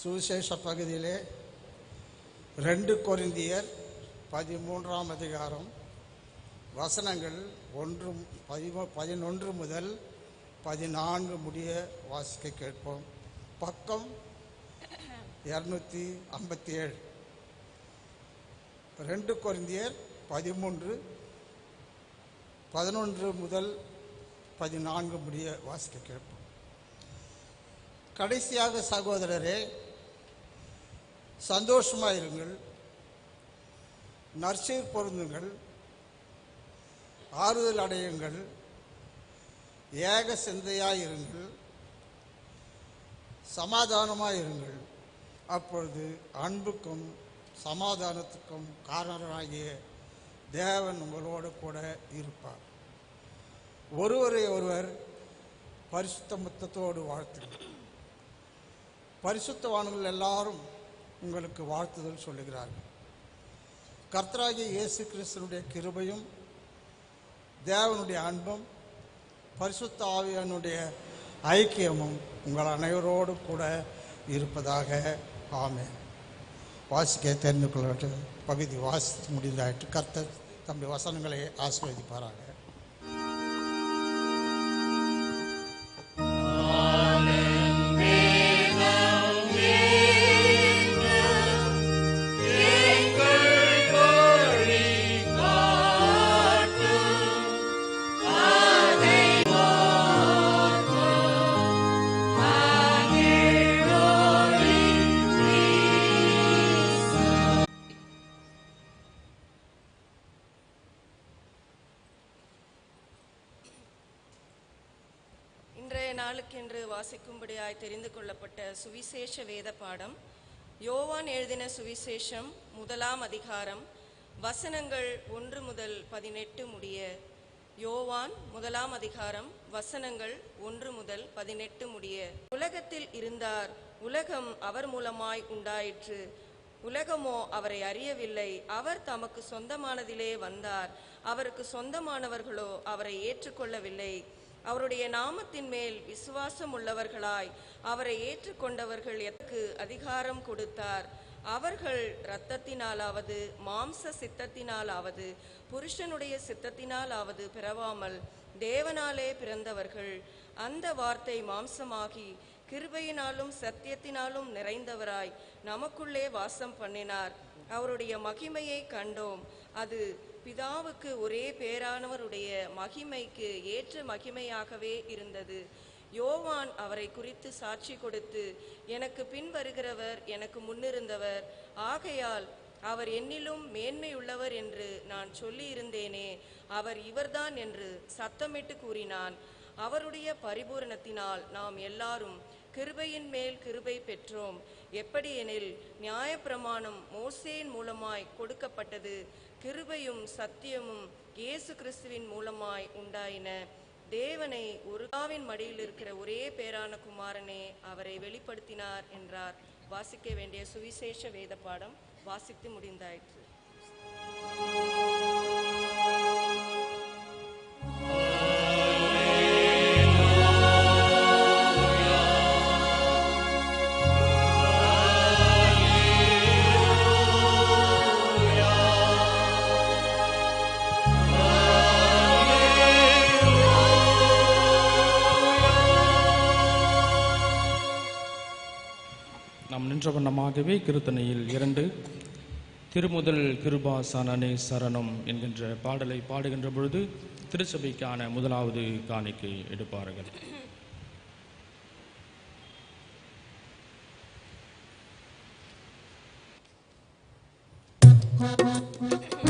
சுவிசேஷ பகுதியிலே ரெண்டு கொரிந்தியர் பதிமூன்றாம் அதிகாரம் வசனங்கள் ஒன்று பதிமூ பதினொன்று முதல் பதினான்கு முடிய வாசிக்க கேட்போம். பக்கம் இரநூத்தி ஐம்பத்தி ஏழு ரெண்டு கொரிந்தியர் பதிமூன்று பதினொன்று முதல் பதினான்கு முடிய வாசிக்க கேட்போம். கடைசியாக சகோதரரே சந்தோஷமாக இருங்கள் நற்சீர் பொருந்துங்கள். ஆறுதல் அடையுங்கள். ஏக சந்தையாக இருங்கள் சமாதானமாக இருங்கள் அப்பொழுது அன்புக்கும் சமாதானத்துக்கும் காரணராகிய தேவன் உங்களோடு கூட இருப்பார். ஒருவரை ஒருவர் பரிசுத்த முத்தத்தோடு வாழ்த்துங்கள். பரிசுத்தவான்கள் எல்லாரும் உங்களுக்கு வாழ்த்துதல் சொல்லுகிறார்கள். கர்த்தராகிய இயேசு கிறிஸ்தனுடைய கிருபையும் தேவனுடைய அன்பும் பரிசுத்த ஆவியனுடைய ஐக்கியமும் உங்கள் அனைவரோடு கூட இருப்பதாக. ஆமே வாசிக்க தெரிந்து கொள்ள பகுதி வாசித்து முடிந்தாயிற்று. கர்த்தர் தம்முடைய வசனங்களை ஆசீர்வதிப்பாராக. என்று வாசிக்கும்படியாய் தெரிந்து கொள்ளப்பட்ட சுவிசேஷ வேத பாடம். யோவான் எழுதின சுவிசேஷம் முதலாம் அதிகாரம் வசனங்கள் ஒன்று முதல் பதினெட்டு முடிய. யோவான் முதலாம் அதிகாரம் வசனங்கள் ஒன்று முதல் பதினெட்டு முடிய. உலகத்தில் இருந்தார் உலகம் அவர் மூலமாய் உண்டாயிற்று. உலகமோ அவரை அறியவில்லை அவர் தமக்கு சொந்தமானதிலே வந்தார். அவருக்கு சொந்தமானவர்களோ அவரை ஏற்றுக்கொள்ளவில்லை. அவருடைய நாமத்தின் மேல் விசுவாசம் உள்ளவர்களாய் அவரை ஏற்றுக்கொண்டவர்கள் எதற்கு அதிகாரம் கொடுத்தார்? அவர்கள் இரத்தத்தினாலாவது மாம்ச சித்தத்தினாலாவது புருஷனுடைய சித்தத்தினாலாவது பிறவாமல் தேவனாலே பிறந்தவர்கள். அந்த வார்த்தை மாம்சமாகி கிருபையினாலும் சத்தியத்தினாலும் நிறைந்தவராய் நமக்குள்ளே வாசம் பண்ணினார். அவருடைய மகிமையை கண்டோம். அது பிதாவுக்கு ஒரே பேரானவருடைய மகிமைக்கு ஏற்ற மகிமையாகவே இருந்தது. யோவான் அவரை குறித்து சாட்சி கொடுத்து எனக்கு பின் வருகிறவர் எனக்கு முன்னிருந்தவர் ஆகையால் அவர் என்னிலும் மேன்மையுள்ளவர் என்று நான் சொல்லியிருந்தேனே. அவர் இவர்தான் என்று சத்தமிட்டு கூறினான். அவருடைய பரிபூரணத்தினால் நாம் எல்லாரும் கிருபையின் மேல் கிருபை பெற்றோம். எப்படியெனில் நியாயப்பிரமாணம் மோசேயின் மூலமாய் கொடுக்கப்பட்டது கிருபையும் சத்தியமும் இயேசு கிறிஸ்துவின் மூலமாய் உண்டாயின. தேவனை உருகாவின் மடியில் இருக்கிற ஒரே பேரான குமாரனே அவரை வெளிப்படுத்தினார் என்றார். வாசிக்க வேண்டிய சுவிசேஷ வேத பாடம் வாசித்து முடிந்தாயிற்று. நின்ற வண்ணமாகவே கிருத்தனையில் இரண்டு திருமுதல் கிருபாசனே சரணம் என்கின்ற பாடலை பாடுகின்ற பொழுது திருச்சபைக்கான முதலாவது காணிக்கை எடுப்பார்கள். Thank